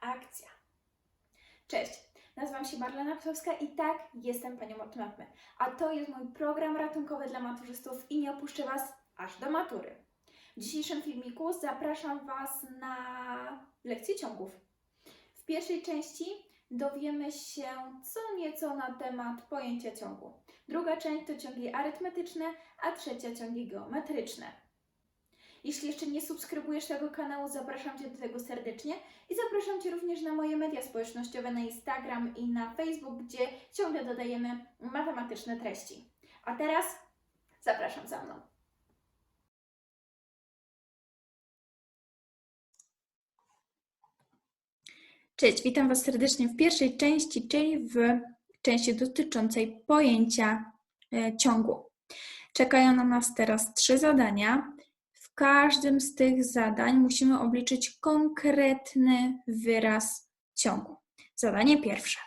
Akcja. Cześć, nazywam się Marlena Ptowska i tak, jestem panią od matmy. A to jest mój program ratunkowy dla maturzystów i nie opuszczę Was aż do matury. W dzisiejszym filmiku zapraszam Was na lekcję ciągów. W pierwszej części dowiemy się co nieco na temat pojęcia ciągu. Druga część to ciągi arytmetyczne, a trzecia ciągi geometryczne. Jeśli jeszcze nie subskrybujesz tego kanału, zapraszam Cię do tego serdecznie i zapraszam Cię również na moje media społecznościowe na Instagram i na Facebook, gdzie ciągle dodajemy matematyczne treści. A teraz zapraszam za mną. Cześć, witam Was serdecznie w pierwszej części, czyli w części dotyczącej pojęcia e, ciągu. Czekają na nas teraz trzy zadania. Każdym z tych zadań musimy obliczyć konkretny wyraz ciągu. Zadanie pierwsze.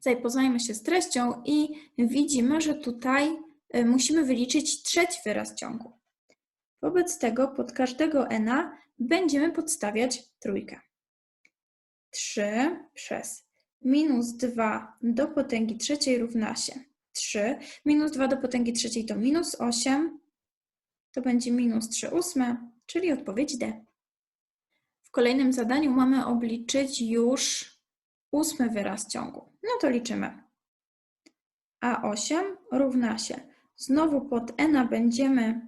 Zapoznajmy się z treścią i widzimy, że tutaj y, musimy wyliczyć trzeci wyraz ciągu. Wobec tego pod każdego n będziemy podstawiać trójkę. 3 przez minus 2 do potęgi trzeciej równa się 3. Minus 2 do potęgi trzeciej to minus 8 to będzie minus 3 ósme, czyli odpowiedź D. W kolejnym zadaniu mamy obliczyć już ósmy wyraz ciągu. No to liczymy. A8 równa się. Znowu pod n będziemy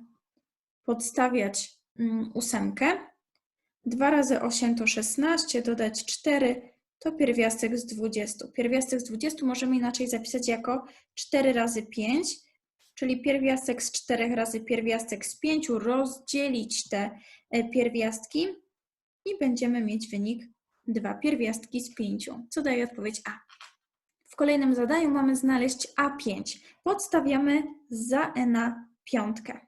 podstawiać mm, ósemkę. 2 razy 8 to 16, dodać 4 to pierwiastek z 20. Pierwiastek z 20 możemy inaczej zapisać jako 4 razy 5, czyli pierwiastek z 4 razy pierwiastek z 5, rozdzielić te e, pierwiastki i będziemy mieć wynik 2 pierwiastki z 5, co daje odpowiedź A. W kolejnym zadaniu mamy znaleźć A5. Podstawiamy za e na piątkę,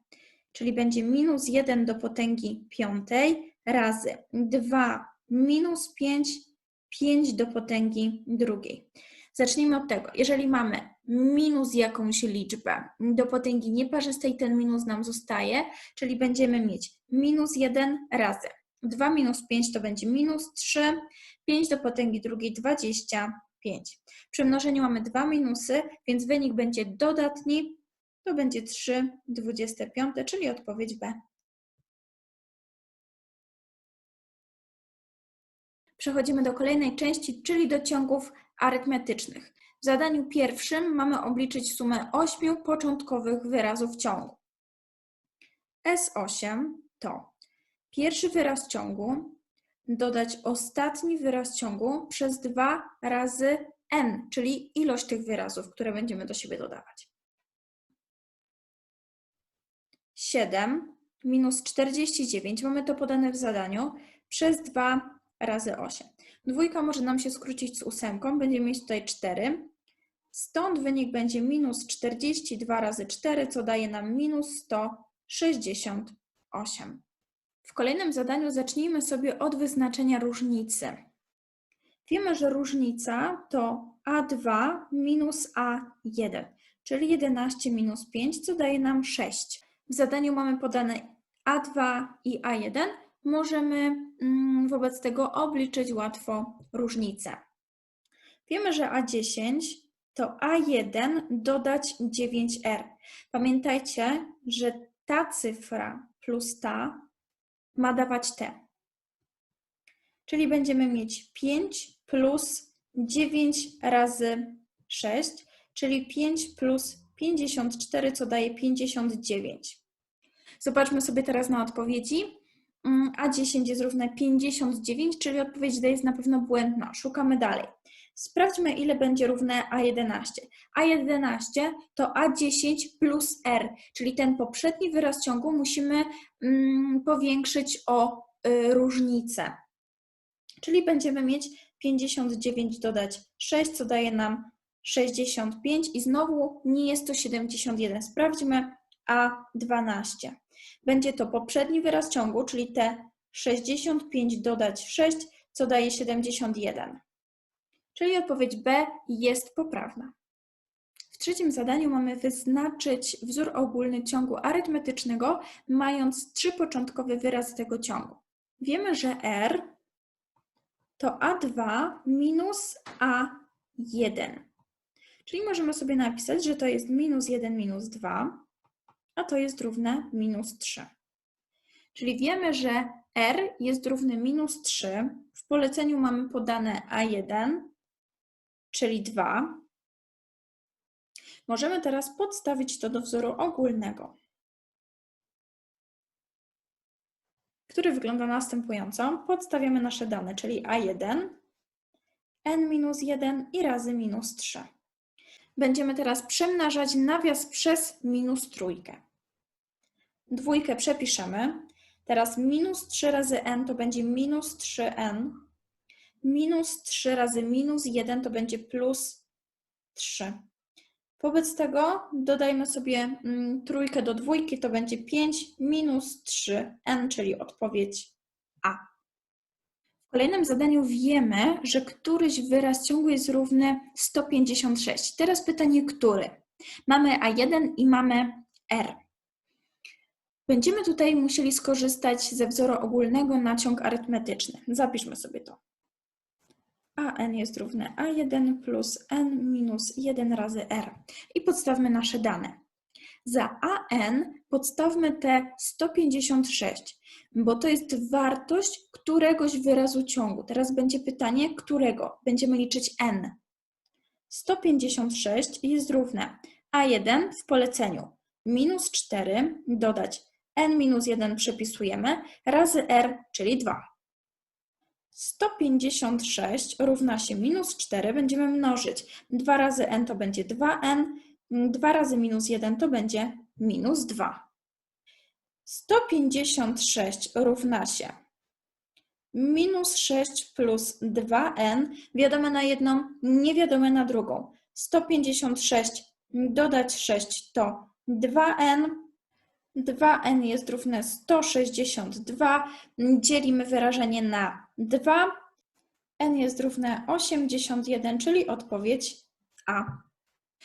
czyli będzie minus 1 do potęgi piątej razy 2 minus 5, 5 do potęgi drugiej. Zacznijmy od tego. Jeżeli mamy minus jakąś liczbę do potęgi nieparzystej, ten minus nam zostaje, czyli będziemy mieć minus 1 razy 2 minus 5 to będzie minus 3, 5 do potęgi drugiej 25. Przy mnożeniu mamy dwa minusy, więc wynik będzie dodatni, to będzie 3 25, czyli odpowiedź B. Przechodzimy do kolejnej części, czyli do ciągów arytmetycznych. W zadaniu pierwszym mamy obliczyć sumę ośmiu początkowych wyrazów ciągu. S8 to pierwszy wyraz ciągu dodać ostatni wyraz ciągu przez 2 razy n, czyli ilość tych wyrazów, które będziemy do siebie dodawać. 7 minus 49, mamy to podane w zadaniu, przez 2 razy 8. Dwójka może nam się skrócić z ósemką, będziemy mieć tutaj 4. Stąd wynik będzie minus 42 razy 4, co daje nam minus 168. W kolejnym zadaniu zacznijmy sobie od wyznaczenia różnicy. Wiemy, że różnica to A2 minus A1, czyli 11 minus 5, co daje nam 6. W zadaniu mamy podane A2 i A1, możemy wobec tego obliczyć łatwo różnicę. Wiemy, że A10 to A1 dodać 9R. Pamiętajcie, że ta cyfra plus ta ma dawać T. Czyli będziemy mieć 5 plus 9 razy 6, czyli 5 plus 54, co daje 59. Zobaczmy sobie teraz na odpowiedzi. A10 jest równe 59, czyli odpowiedź D jest na pewno błędna. Szukamy dalej. Sprawdźmy, ile będzie równe A11. A11 to A10 plus R, czyli ten poprzedni wyraz ciągu musimy mm, powiększyć o y, różnicę. Czyli będziemy mieć 59 dodać 6, co daje nam 65 i znowu nie jest to 71. Sprawdźmy A12. Będzie to poprzedni wyraz ciągu, czyli te 65 dodać 6, co daje 71. Czyli odpowiedź B jest poprawna. W trzecim zadaniu mamy wyznaczyć wzór ogólny ciągu arytmetycznego, mając trzy początkowe wyrazy tego ciągu. Wiemy, że R to A2 minus A1. Czyli możemy sobie napisać, że to jest minus 1 minus 2, a to jest równe minus 3. Czyli wiemy, że R jest równy minus 3. W poleceniu mamy podane A1, czyli 2. Możemy teraz podstawić to do wzoru ogólnego, który wygląda następująco. Podstawiamy nasze dane, czyli A1, n minus 1 i razy minus 3. Będziemy teraz przemnażać nawias przez minus trójkę. Dwójkę przepiszemy. Teraz minus 3 razy n to będzie minus 3n. Minus 3 razy minus 1 to będzie plus 3. Wobec tego dodajmy sobie mm, trójkę do dwójki, to będzie 5 minus 3n, czyli odpowiedź A. W kolejnym zadaniu wiemy, że któryś wyraz ciągły jest równy 156. Teraz pytanie, który? Mamy A1 i mamy R. Będziemy tutaj musieli skorzystać ze wzoru ogólnego na ciąg arytmetyczny. Zapiszmy sobie to. AN jest równe A1 plus N minus 1 razy R. I podstawmy nasze dane. Za AN podstawmy te 156, bo to jest wartość któregoś wyrazu ciągu. Teraz będzie pytanie, którego? Będziemy liczyć N. 156 jest równe A1 w poleceniu minus 4 dodać N minus 1 przepisujemy razy R, czyli 2. 156 równa się minus 4, będziemy mnożyć. 2 razy n to będzie 2n, 2 razy minus 1 to będzie minus 2. 156 równa się minus 6 plus 2n, wiadome na jedną, niewiadome na drugą. 156 dodać 6 to 2n, 2n jest równe 162, dzielimy wyrażenie na 2, n jest równe 81, czyli odpowiedź A.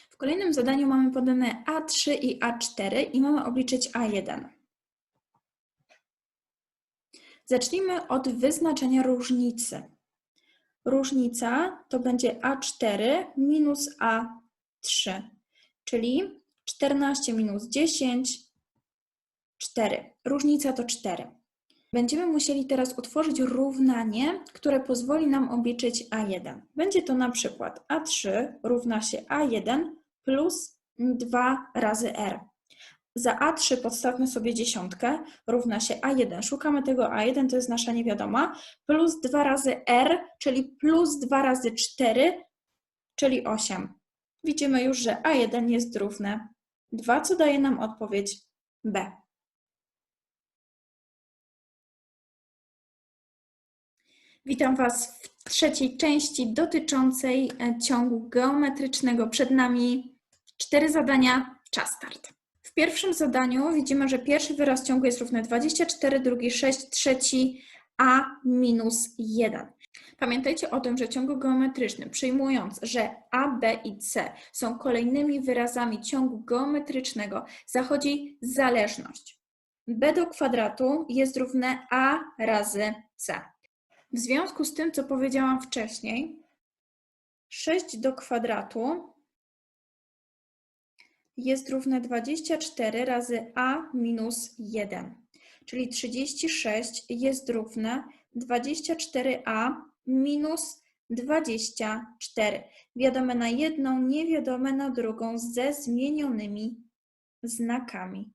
W kolejnym zadaniu mamy podane A3 i A4 i mamy obliczyć A1. Zacznijmy od wyznaczenia różnicy. Różnica to będzie A4 minus A3, czyli 14 minus 10, 4. Różnica to 4. Będziemy musieli teraz utworzyć równanie, które pozwoli nam obliczyć A1. Będzie to na przykład A3 równa się A1 plus 2 razy R. Za A3 podstawmy sobie dziesiątkę, równa się A1. Szukamy tego A1, to jest nasza niewiadoma, plus 2 razy R, czyli plus 2 razy 4, czyli 8. Widzimy już, że A1 jest równe 2, co daje nam odpowiedź B. Witam Was w trzeciej części dotyczącej e, ciągu geometrycznego. Przed nami cztery zadania, czas start. W pierwszym zadaniu widzimy, że pierwszy wyraz ciągu jest równy 24, drugi 6, trzeci a minus 1. Pamiętajcie o tym, że w ciągu geometrycznym, przyjmując, że a, b i c są kolejnymi wyrazami ciągu geometrycznego, zachodzi zależność. b do kwadratu jest równe a razy c. W związku z tym, co powiedziałam wcześniej, 6 do kwadratu jest równe 24 razy a minus 1, czyli 36 jest równe 24a minus 24. Wiadome na jedną, niewiadome na drugą ze zmienionymi znakami.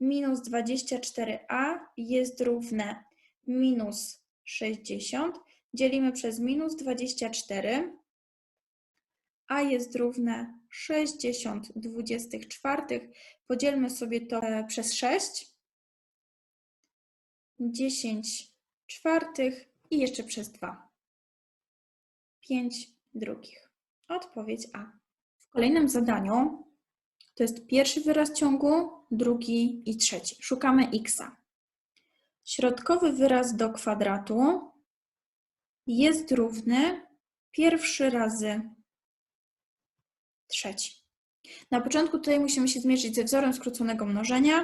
Minus 24a jest równe minus 60 dzielimy przez minus 24, a jest równe 60 24. Podzielmy sobie to e, przez 6, 10 czwartych i jeszcze przez 2. 5 drugich. Odpowiedź A. W kolejnym zadaniu to jest pierwszy wyraz ciągu, drugi i trzeci. Szukamy x. Środkowy wyraz do kwadratu jest równy pierwszy razy trzeci. Na początku tutaj musimy się zmierzyć ze wzorem skróconego mnożenia.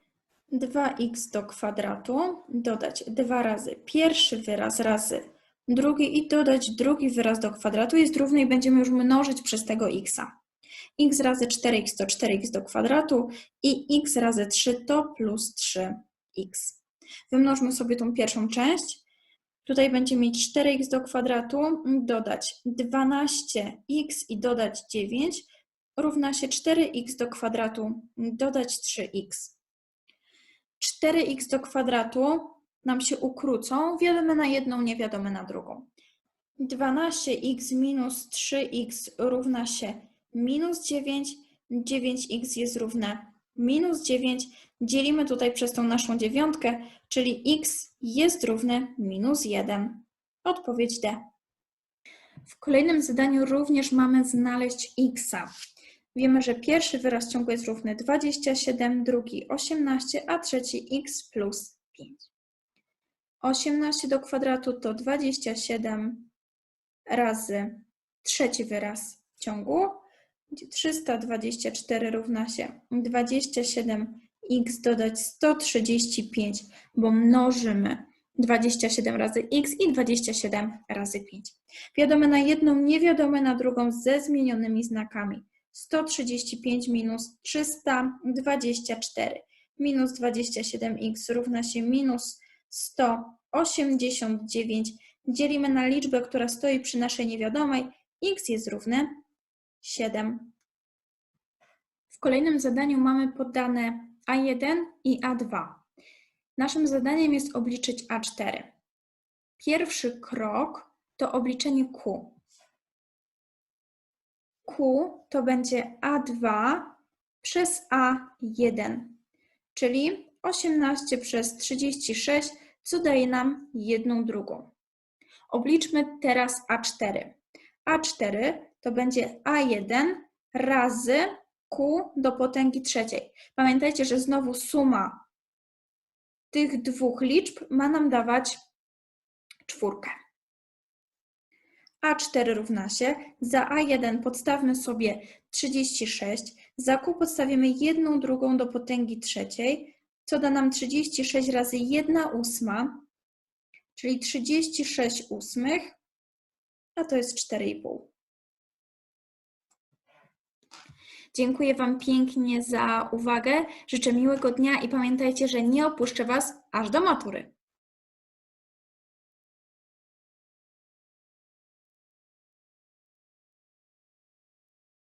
2x do kwadratu, dodać 2 razy pierwszy wyraz razy drugi i dodać drugi wyraz do kwadratu jest równy i będziemy już mnożyć przez tego x. x razy 4x to 4x do kwadratu i x razy 3 to plus 3x. Wymnożmy sobie tą pierwszą część. Tutaj będziemy mieć 4x do kwadratu, dodać 12x i dodać 9 równa się 4x do kwadratu, dodać 3x. 4x do kwadratu nam się ukrócą, wiadome na jedną, niewiadome na drugą. 12x minus 3x równa się minus 9, 9x jest równe minus 9. Dzielimy tutaj przez tą naszą dziewiątkę, czyli x jest równe minus 1. Odpowiedź D. W kolejnym zadaniu również mamy znaleźć x. Wiemy, że pierwszy wyraz ciągu jest równy 27, drugi 18, a trzeci x plus 5. 18 do kwadratu to 27 razy trzeci wyraz ciągu, 324 równa się 27x dodać 135, bo mnożymy 27 razy x i 27 razy 5. Wiadome na jedną, niewiadome na drugą ze zmienionymi znakami. 135 minus 324 minus 27x równa się minus 189. Dzielimy na liczbę, która stoi przy naszej niewiadomej. x jest równe 7. W kolejnym zadaniu mamy podane A1 i A2. Naszym zadaniem jest obliczyć A4. Pierwszy krok to obliczenie Q. Q to będzie A2 przez A1, czyli 18 przez 36, co daje nam jedną drugą. Obliczmy teraz A4. A4 to będzie A1 razy Q do potęgi trzeciej. Pamiętajcie, że znowu suma tych dwóch liczb ma nam dawać czwórkę. A4 równa się, za A1 podstawmy sobie 36, za Q podstawimy jedną drugą do potęgi trzeciej, co da nam 36 razy 1 ósma, czyli 36 ósmych, a to jest 4,5. Dziękuję Wam pięknie za uwagę. Życzę miłego dnia i pamiętajcie, że nie opuszczę Was aż do matury.